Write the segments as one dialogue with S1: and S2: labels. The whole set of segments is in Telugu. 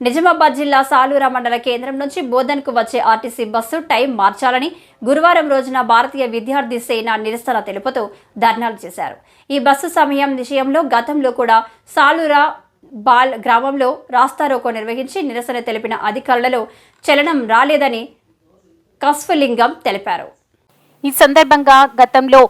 S1: నిజామాబాద్ జిల్లా సాలూరా మండల కేంద్రం నుంచి బోధన్కు వచ్చే ఆర్టీసీ బస్సు టైం మార్చాలని గురువారం రోజున భారతీయ విద్యార్థి సేన నిరసన తెలుపుతూ ధర్నాలు చేశారు. ఈ బస్సు సమయం విషయంలో గతంలో కూడా సాలూరా బాల్ గ్రామంలో రాస్తారోకో నిర్వహించి నిరసన తెలిపిన అధికారులలో చలనం రాలేదని కస్ఫలింగం తెలిపారు.
S2: ఈ సందర్భంగా గతంలో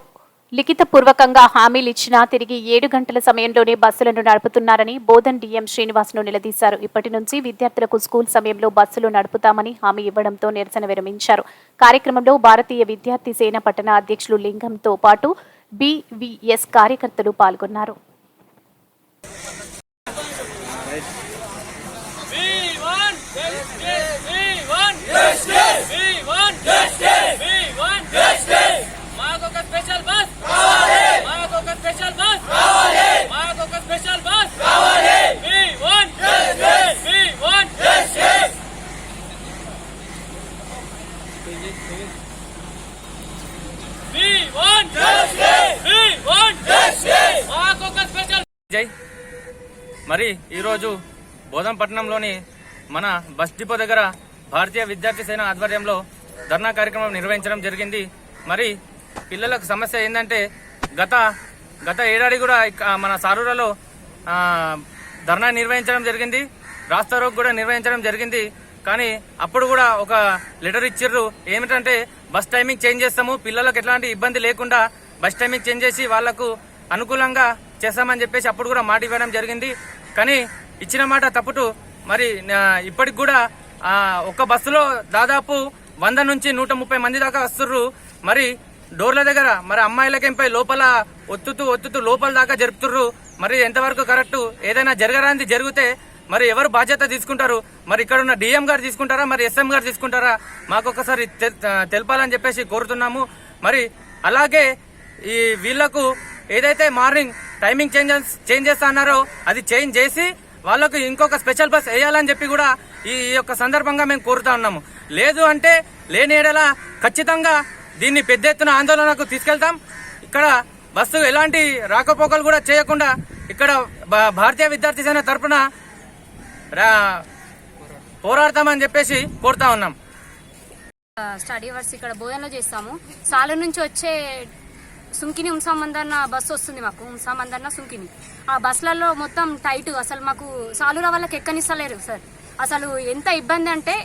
S2: లిఖితపూర్వకంగా హామీలు ఇచ్చినా తిరిగి ఏడు గంటల సమయంలోనే బస్సులను నడుపుతున్నారని బోధన్ డిఎం శ్రీనివాస్ను నిలదీశారు ఇప్పటి నుంచి విద్యార్థులకు స్కూల్ సమయంలో బస్సులు నడుపుతామని హామీ ఇవ్వడంతో నిరసన విరమించారు కార్యక్రమంలో భారతీయ విద్యార్థి సేన పట్టణ అధ్యక్షులు లింగంతో పాటు బీవీఎస్ కార్యకర్తలు పాల్గొన్నారు
S3: We want justice. We want justice. We want justice. We want justice. మాకు ఒక స్పెషల్ బస్ కావాలి మాకు ఒక స్పెషల్ బస్ కావాలి మాకు ఒక స్పెషల్ బస్ కావాలి We want justice. We want justice. We want justice. We want justice. మాకు ఒక స్పెషల్
S4: జై. మరి ఈరోజు బోధంపట్నంలోని మన బస్ డిపో దగ్గర భారతీయ విద్యార్థి సేన ఆధ్వర్యంలో ధర్నా కార్యక్రమం నిర్వహించడం జరిగింది. మరి పిల్లలకు సమస్య ఏంటంటే గత గత ఏడాది కూడా మన సారూరలో ధర్నా నిర్వహించడం జరిగింది. రాస్తారోగ్ కూడా నిర్వహించడం జరిగింది. కానీ అప్పుడు కూడా ఒక లెటర్ ఇచ్చారు ఏమిటంటే బస్ టైమింగ్ చేంజ్ చేస్తాము పిల్లలకు ఎట్లాంటి ఇబ్బంది లేకుండా బస్ టైమింగ్ చేంజ్ చేసి వాళ్ళకు అనుకూలంగా చేస్తామని చెప్పేసి అప్పుడు కూడా మాట ఇవ్వడం జరిగింది. కానీ ఇచ్చిన మాట తప్పుటు మరి ఇప్పటికి కూడా ఆ, ఒక బస్సులో దాదాపు వంద నుంచి నూట ముప్పై మంది దాకా వస్తుర్రు. మరి డోర్ల దగ్గర మరి అమ్మాయిలకేంపై లోపల ఒత్తుతూ ఒత్తుతూ లోపల దాకా జరుపుతుర్రు. మరి ఎంతవరకు కరెక్ట్? ఏదైనా జరగరాంది జరిగితే మరి ఎవరు బాధ్యత తీసుకుంటారు? మరి ఇక్కడ ఉన్న డిఎం గారు తీసుకుంటారా? మరి ఎస్ఎం గారు తీసుకుంటారా? మాకు ఒకసారి తె- తెలపాలని చెప్పేసి కోరుతున్నాము. మరి అలాగే ఈ వీళ్ళకు ఏదైతే మార్నింగ్ టైమింగ్ చేంజ్ చేంజ్ చేస్తా అన్నారో అది చేంజ్ చేసి వాళ్ళకు ఇంకొక స్పెషల్ బస్ వేయాలని చెప్పి కూడా ఈ యొక్క సందర్భంగా మేము కోరుతా ఉన్నాము. లేదు అంటే లేని ఏడలా ఖచ్చితంగా దీన్ని పెద్ద ఎత్తున ఆందోళనకు తీసుకెళ్తాం. ఇక్కడ బస్సు ఎలాంటి రాకపోకలు కూడా చేయకుండా ఇక్కడ భా- భారతీయ విద్యార్థి సేన తరపున పోరాడతామని చెప్పేసి కోరుతా ఉన్నాం.
S5: స్టడీ అవర్స్ ఇక్కడ బోధనలో చేస్తాము. సాల నుంచి వచ్చే సుంకిని ఉంసామందన్న బస్సు వస్తుంది మాకు. ఉంసామందన్న సుంకిని. ఆ బస్సులలో మొత్తం టైట్. అసలు మాకు సాలూరా వాళ్ళకి ఎక్కనిస్తలేరు సార్? అసలు ఎంత ఇబ్బంది అంటే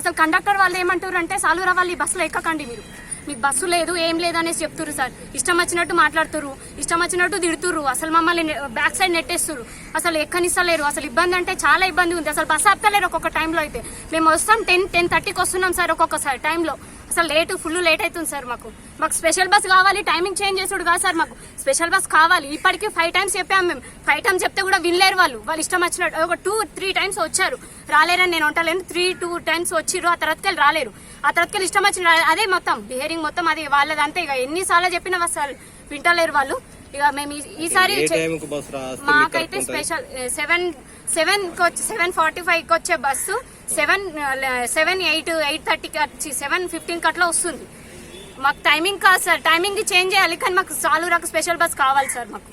S5: అసలు కండక్టర్ వాళ్ళు ఏమంటారు అంటే సాలూరా వాళ్ళు ఈ బస్సులో ఎక్కకండి మీరు. మీకు బస్సు లేదు ఏం లేదు అనేసి చెప్తుర్రు సార్. ఇష్టం వచ్చినట్టు మాట్లాడుతుర్రు. ఇష్టం వచ్చినట్టు తిడుతురు అసలు మమ్మల్ని బ్యాక్ సైడ్ నెట్టేస్తురు అసలు ఎక్కనిస్తలేరు. అసలు ఇబ్బంది అంటే చాలా ఇబ్బంది ఉంది. అసలు బస్సు ఆపుతలేరు ఒక్కొక్క టైంలో అయితే. మేము వస్తాం టెన్ టెన్ థర్టీకి వస్తున్నాం సార్ ఒక్కొక్కసారి టైంలో అసలు లేటు ఫుల్ లేట్ అవుతుంది సార్ మాకు. మాకు స్పెషల్ బస్ కావాలి టైమింగ్ చేంజ్ చేసుడు కాదు సార్ మాకు. స్పెషల్ బస్ కావాలి. ఇప్పటికీ ఫైవ్ టైమ్స్ చెప్పాము మేము. ఫైవ్ టైమ్స్ చెప్తే కూడా వినలేరు వాళ్ళు. వాళ్ళు ఇష్టం వచ్చినట్టు ఒక టూ త్రీ టైమ్స్ వచ్చారు. రాలేరని నేను అంటలేను. త్రీ టూ టైమ్స్ వచ్చిర్రు. ఆ తర్వాతకెళ్ళి రాలేరు. ఆ తర్వాతకెళ్ళి ఇష్టం వచ్చిన అదే మొత్తం. బిహేరింగ్ మొత్తం అది. వాళ్ళదంతే ఇక. ఎన్నిసార్లు చెప్పినా అసలు వింటలేరు వాళ్ళు. ఇక మేము ఈ- ఈసారి మాకైతే special seven seven seven forty ఫైవ్కి వచ్చే bus seven seven eight eight థర్టీకి వచ్చి సెవెన్ ఫిఫ్టీన్ అట్లా వస్తుంది. మాకు టైమింగ్ కాదు సార్. టైమింగ్ చేంజ్ చేయాలి కానీ మాకు సాలూరాకు స్పెషల్ బస్ కావాలి సార్ మాకు.